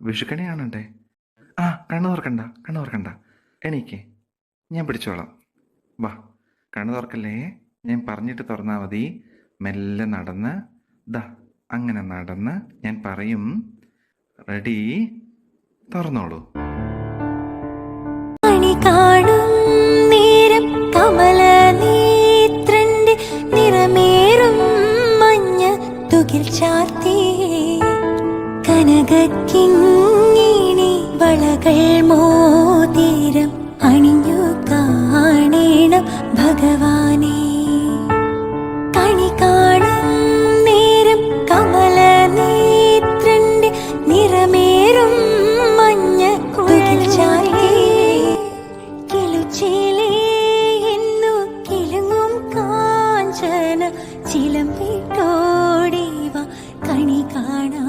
വിഷുക്കണി കാണണ്ടേ ആ കണ്ണു തുറക്കണ്ട കണ്ണു തുറക്കണ്ട എനിക്ക് ഞാൻ പിടിച്ചോളാം. വാ കണ്ണു തുറക്കല്ലേ ഞാൻ പറഞ്ഞിട്ട് തുറന്നാൽ മതി. മെല്ലെ നടന്ന് ദാ അങ്ങനെ നടന്ന് ഞാൻ പറയും റെഡി തുറന്നോളൂ. കനകിങ്ങിണി വളകൾ മോതിരം അണിഞ്ഞു കാണേണം ഭഗവാനെ. കണി കാണും നേരം കമല നേത്രണ്ട് നിറമേറും മഞ്ഞ കുഴൽ എന്നു കിളുങ്ങും കാഞ്ചന ചിലം വിട്ടോടേവ കണി കാണാ